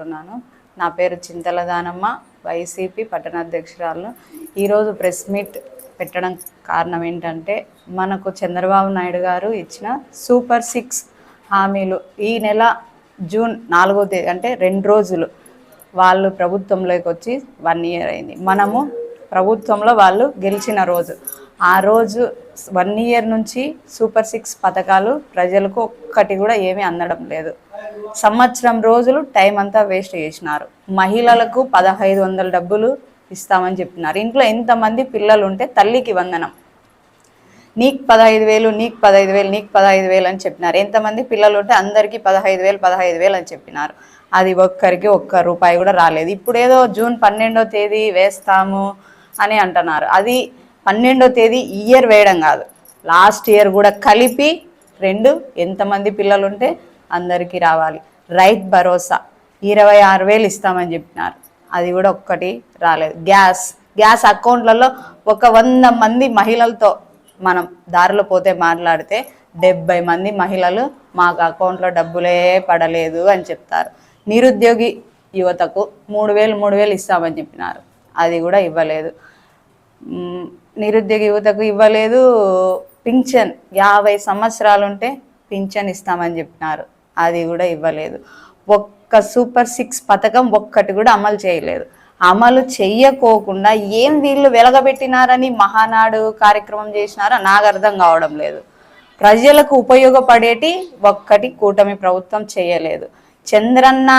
అనుకుంటున్నాను నా పేరు చింతల దానమ్మ వైసీపీ పట్టణాధ్యక్షురాలు. ఈరోజు ప్రెస్ మీట్ పెట్టడం కారణం ఏంటంటే మనకు చంద్రబాబు నాయుడు గారు ఇచ్చిన సూపర్ సిక్స్ హామీలు ఈ నెల జూన్ నాలుగో తేదీ అంటే రెండు రోజులు వాళ్ళు ప్రభుత్వంలోకి వచ్చి వన్ ఇయర్ అయింది. మనము ప్రభుత్వంలో వాళ్ళు గెలిచిన రోజు. ఆ రోజు వన్ ఇయర్ నుంచి సూపర్ సిక్స్ పథకాలు ప్రజలకు ఒక్కటి కూడా ఏమీ అందడం లేదు. సంవత్సరం రోజులు టైం అంతా వేస్ట్ చేసినారు. మహిళలకు పదహైదు వందల డబ్బులు ఇస్తామని చెప్పినారు. ఇంట్లో ఎంతమంది పిల్లలు ఉంటే తల్లికి వందనం. నీకు పదహైదు వేలు నీకు పదహైదు వేలు నీకు పదహైదు వేలు అని చెప్పినారు. ఎంతమంది పిల్లలు ఉంటే అందరికీ పదహైదు వేలు పదహైదు వేలు అని చెప్పినారు. అది ఒక్కరికి ఒక్క రూపాయి కూడా రాలేదు. ఇప్పుడు ఏదో జూన్ పన్నెండో తేదీ వేస్తాము అని అంటున్నారు. అది పన్నెండో తేదీ ఇయర్ వేయడం కాదు. లాస్ట్ ఇయర్ కూడా కలిపి రెండు ఎంతమంది పిల్లలు ఉంటే అందరికీ రావాలి. రైత్ భరోసా ఇరవై ఆరు వేలు ఇస్తామని చెప్పినారు. అది కూడా ఒక్కటి రాలేదు. గ్యాస్ గ్యాస్ అకౌంట్లలో ఒక వంద మంది మహిళలతో మనం దారిలో పోతే మాట్లాడితే డెబ్బై మంది మహిళలు మాకు అకౌంట్లో డబ్బులే పడలేదు అని చెప్తారు. నిరుద్యోగి యువతకు మూడు వేలు మూడు వేలు ఇస్తామని చెప్పినారు. అది కూడా ఇవ్వలేదు. నిరుద్యోగ యువతకు ఇవ్వలేదు. పింఛన్ యాభై సంవత్సరాలు ఉంటే పింఛన్ ఇస్తామని చెప్పినారు. అది కూడా ఇవ్వలేదు. ఒక్క సూపర్ సిక్స్ పథకం ఒక్కటి కూడా అమలు చేయలేదు. అమలు చెయ్యకోకుండా ఏం వీళ్ళు వెలగబెట్టినారని మహానాడు కార్యక్రమం చేసినారో నాకు అర్థం కావడం లేదు. ప్రజలకు ఉపయోగపడేటి ఒక్కటి కూటమి ప్రభుత్వం చేయలేదు. చంద్రన్న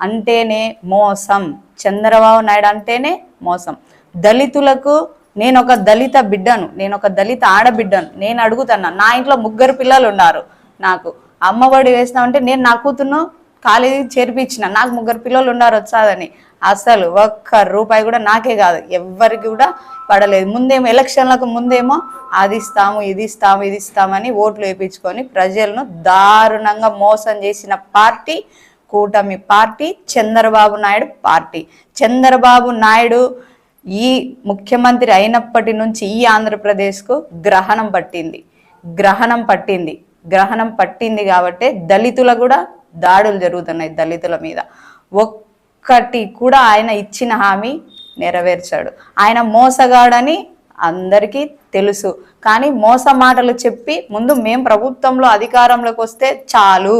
అంటేనే మోసం. చంద్రబాబు నాయుడు అంటేనే మోసం. దళితులకు నేను ఒక దళిత బిడ్డను నేను ఒక దళిత ఆడబిడ్డను నేను అడుగుతున్నా. నా ఇంట్లో ముగ్గురు పిల్లలు ఉన్నారు. నాకు అమ్మఒడి వేసినామంటే నేను నా కూతురును కాలేజీ చేర్పించిన. నాకు ముగ్గురు పిల్లలు ఉన్నారు వచ్చాదని అసలు ఒక్క రూపాయి కూడా నాకే కాదు. ఎవ్వరికి కూడా పడలేదు. ముందేమో ఎలక్షన్లకు ముందేమో అది ఇస్తాము ఇది ఇస్తాము ఇది ఇస్తామని ఓట్లు వేయించుకొని ప్రజలను దారుణంగా మోసం చేసిన పార్టీ కూటమి పార్టీ చంద్రబాబు నాయుడు పార్టీ. చంద్రబాబు నాయుడు ఈ ముఖ్యమంత్రి అయినప్పటి నుంచి ఈ ఆంధ్రప్రదేశ్కు గ్రహణం పట్టింది. గ్రహణం పట్టింది. గ్రహణం పట్టింది కాబట్టి దళితుల కూడా దాడులు జరుగుతున్నాయి దళితుల మీద. ఒక్కటి కూడా ఆయన ఇచ్చిన హామీ నెరవేర్చాడు. ఆయన మోసగాడని అందరికీ తెలుసు. కానీ మోస మాటలు చెప్పి ముందు మేం ప్రభుత్వంలో అధికారంలోకి వస్తే చాలు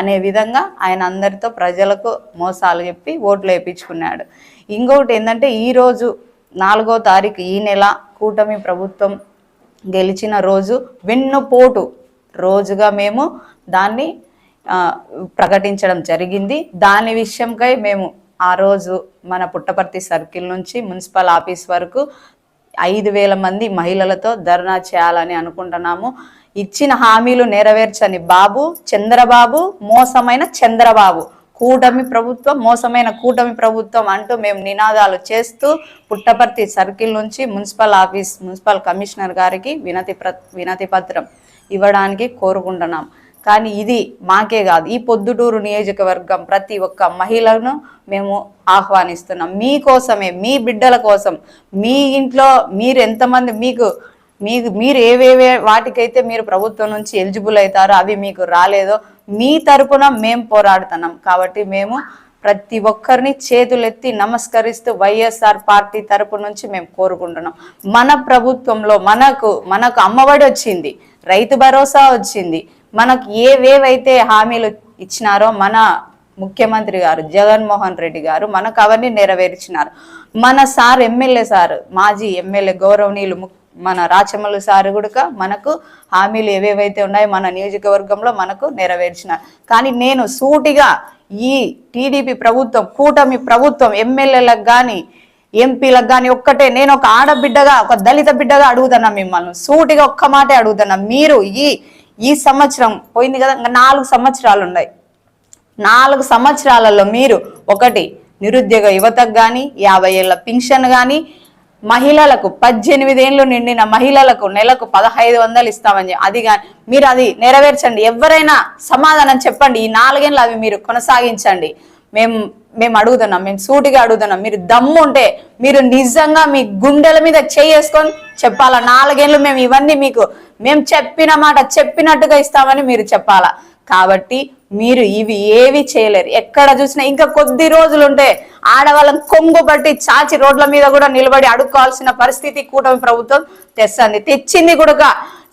అనే విధంగా ఆయన అందరితో ప్రజలకు మోసాలు చెప్పి ఓట్లు వేయించుకున్నాడు ఇంకొకటి ఏంటంటే ఈరోజు నాలుగో తారీఖు ఈ నెల కూటమి ప్రభుత్వం గెలిచిన రోజు వెన్నుపోటు రోజుగా మేము దాన్ని ప్రకటించడం జరిగింది. దాని విషయంకై మేము ఆ రోజు మన పుట్టపర్తి సర్కిల్ నుంచి మున్సిపల్ ఆఫీస్ వరకు ఐదు వేల మంది మహిళలతో ధర్నా చేయాలని అనుకుంటున్నాము. ఇచ్చిన హామీలు నెరవేర్చని బాబు చంద్రబాబు మోసమైన చంద్రబాబు. కూటమి ప్రభుత్వం మోసమైన కూటమి ప్రభుత్వం అంటూ మేము నినాదాలు చేస్తూ పుట్టపర్తి సర్కిల్ నుంచి మున్సిపల్ ఆఫీస్ మున్సిపల్ కమిషనర్ గారికి వినతి ప్ర వినతి పత్రం ఇవ్వడానికి కోరుకుంటున్నాం. కానీ ఇది మాకే కాదు. ఈ పొద్దుటూరు నియోజకవర్గం ప్రతి ఒక్క మహిళను మేము ఆహ్వానిస్తున్నాం. మీకోసమే మీ బిడ్డల కోసం. మీ ఇంట్లో మీరు ఎంతమంది మీకు మీకు మీరు ఏవేవే వాటికైతే మీరు ప్రభుత్వం నుంచి ఎలిజిబుల్ అవుతారో అవి మీకు రాలేదో మీ తరపున మేము పోరాడుతున్నాం. కాబట్టి మేము ప్రతి ఒక్కరిని చేతులెత్తి నమస్కరిస్తూ వైఎస్ఆర్ పార్టీ తరపు నుంచి మేము కోరుకుంటున్నాం. మన ప్రభుత్వంలో మనకు మనకు అమ్మఒడి వచ్చింది రైతు భరోసా వచ్చింది మనకు ఏవేవైతే హామీలు ఇచ్చినారో మన ముఖ్యమంత్రి గారు జగన్మోహన్ రెడ్డి గారు మనకు అవన్నీ నెరవేర్చినారు. మన సార్ ఎమ్మెల్యే సార్ మాజీ ఎమ్మెల్యే గౌరవనీయులు ము- మన రాచమల్లు సార్ కూడా మనకు హామీలు ఏవేవైతే ఉన్నాయో మన నియోజకవర్గంలో మనకు నెరవేర్చినారు. కానీ నేను సూటిగా ఈ టీడీపీ ప్రభుత్వం కూటమి ప్రభుత్వం ఎమ్మెల్యేలకు కానీ ఎంపీలకు కానీ ఒక్కటే నేను ఒక ఆడబిడ్డగా ఒక దళిత బిడ్డగా అడుగుతున్నా మిమ్మల్ని. సూటిగా ఒక్క మాటే అడుగుతున్నా. మీరు ఈ ఈ సంవత్సరం పోయింది కదా ఇంకా నాలుగు సంవత్సరాలు ఉన్నాయి. నాలుగు సంవత్సరాలలో మీరు ఒకటి నిరుద్యోగ యువతకు కానీ యాభై ఏళ్ళ పింఛన్ కానీ మహిళలకు పద్దెనిమిది ఏళ్ళు నిండిన మహిళలకు నెలకు పదహైదు వందలు ఇస్తామని అది కానీ మీరు అది నెరవేర్చండి. ఎవరైనా సమాధానం చెప్పండి. ఈ నాలుగేళ్ళు అవి మీరు కొనసాగించండి. మేము మేము అడుగుతున్నాం మేము సూటిగా అడుగుతున్నాం. మీరు దమ్ము ఉంటే మీరు నిజంగా మీ గుండెల మీద చేసుకొని చెప్పాలా? నాలుగేళ్ళు మేము ఇవన్నీ మీకు మేము చెప్పిన మాట చెప్పినట్టుగా ఇస్తామని మీరు చెప్పాలా? కాబట్టి మీరు ఇవి ఏవి చేయలేరు. ఎక్కడ చూసినా ఇంకా కొద్ది రోజులు ఉంటే ఆడవాళ్ళని కొంగు పట్టి చాచి రోడ్ల మీద కూడా నిలబడి అడుక్కోవాల్సిన పరిస్థితి కూటమి ప్రభుత్వం తెస్తుంది. తెచ్చింది కూడా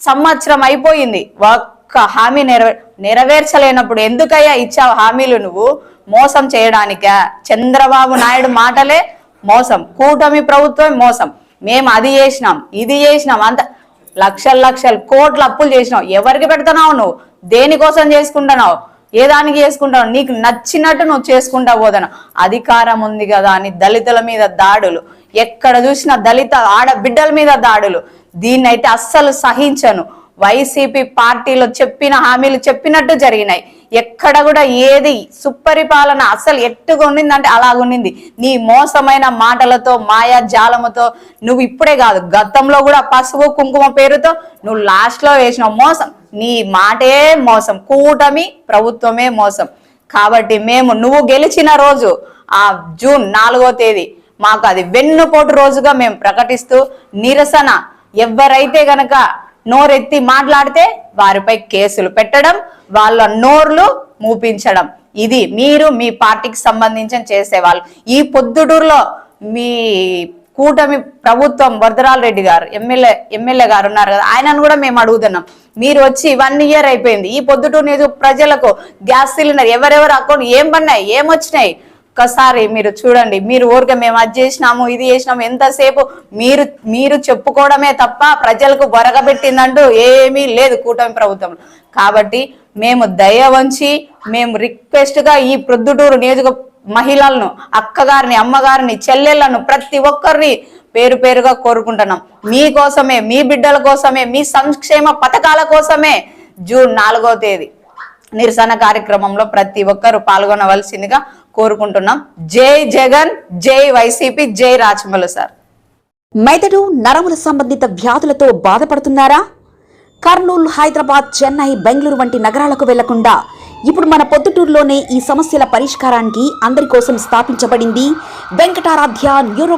సంవత్సరం అయిపోయింది. ఒక్క హామీ నెరవే నెరవేర్చలేనప్పుడు ఎందుకయ్యా ఇచ్చావు హామీలు నువ్వు? మోసం చేయడానికా. చంద్రబాబు నాయుడు మాటలే మోసం. కూటమి ప్రభుత్వం మోసం. మేము అది చేసినాం ఇది చేసినాం అంత లక్షల లక్షల కోట్ల అప్పులు చేసినావు. ఎవరికి పెడుతున్నావు నువ్వు? దేనికోసం చేసుకుంటున్నావు? ఏ దానికి చేసుకుంటావు నీకు నచ్చినట్టు నువ్వు చేసుకుంటా పోదను. అధికారం ఉంది కదా అని దళితుల మీద దాడులు. ఎక్కడ చూసినా దళిత ఆడబిడ్డల మీద దాడులు. దీన్నైతే అస్సలు సహించను. వైసీపీ పార్టీలో చెప్పిన హామీలు చెప్పినట్టు జరిగినాయి. ఎక్కడ కూడా ఏది సుపరిపాలన అసలు ఎట్టుగా ఉండిందంటే అలాగుండింది నీ మోసమైన మాటలతో మాయా జాలముతో నువ్వు ఇప్పుడే కాదు గతంలో కూడా పసుపు కుంకుమ పేరుతో నువ్వు లాస్ట్లో వేసిన మోసం. నీ మాటే మోసం. కూటమి ప్రభుత్వమే మోసం. కాబట్టి మేము నువ్వు గెలిచిన రోజు ఆ జూన్ నాలుగో తేదీ మాకు అది వెన్నుపోటు రోజుగా మేము ప్రకటిస్తూ నిరసన. ఎవరైతే గనక నోరెత్తి మాట్లాడితే వారిపై కేసులు పెట్టడం వాళ్ళ నోర్లు మూపించడం. ఇది మీరు మీ పార్టీకి సంబంధించిన చేసేవాళ్ళు. ఈ పొద్దుటూరులో మీ కూటమి ప్రభుత్వం వరదరాల రెడ్డి గారు ఎమ్మెల్యే ఎమ్మెల్యే గారు ఉన్నారు కదా ఆయనను కూడా మేము అడుగుతున్నాం. మీరు వచ్చి వన్ ఇయర్ అయిపోయింది. ఈ పొద్దుటూరు నియోజక ప్రజలకు గ్యాస్ సిలిండర్ ఎవరెవరు అకౌంట్ ఏం పడినాయి ఏమొచ్చినాయి ఒక్కసారి మీరు చూడండి మీరు ఊరికే మేము అది చేసినాము ఇది చేసినాము ఎంతసేపు మీరు మీరు చెప్పుకోవడమే తప్ప ప్రజలకు బొరగబెట్టిందంటూ ఏమీ లేదు కూటమి ప్రభుత్వం. కాబట్టి మేము దయ వంచి మేము రిక్వెస్ట్గా ఈ ప్రొద్దుటూరు నియోజక మహిళలను అక్కగారిని అమ్మగారిని చెల్లెళ్ళను ప్రతి ఒక్కరిని పేరు పేరుగా కోరుకుంటున్నాం. మీకోసమే మీ బిడ్డల కోసమే మీ సంక్షేమ పథకాల కోసమే జూన్ నాలుగో తేదీ నిరసన కార్యక్రమంలో ప్రతి ఒక్కరు పాల్గొనవలసిందిగా కోరుకుంటున్నాం. జై జగన్ జై వైసీపీ జై రాచమల్లు సార్. మెదడు నరముల సంబంధిత వ్యాధులతో బాధపడుతున్నారా? కర్నూలు హైదరాబాద్ చెన్నై బెంగళూరు వంటి నగరాలకు వెళ్ళకుండా ఇప్పుడు మన పొద్దుటూరులోనే ఈ సమస్యల పరిష్కారానికి అందరి కోసం స్థాపించబడింది వెంకటారాధ్య న్యూరో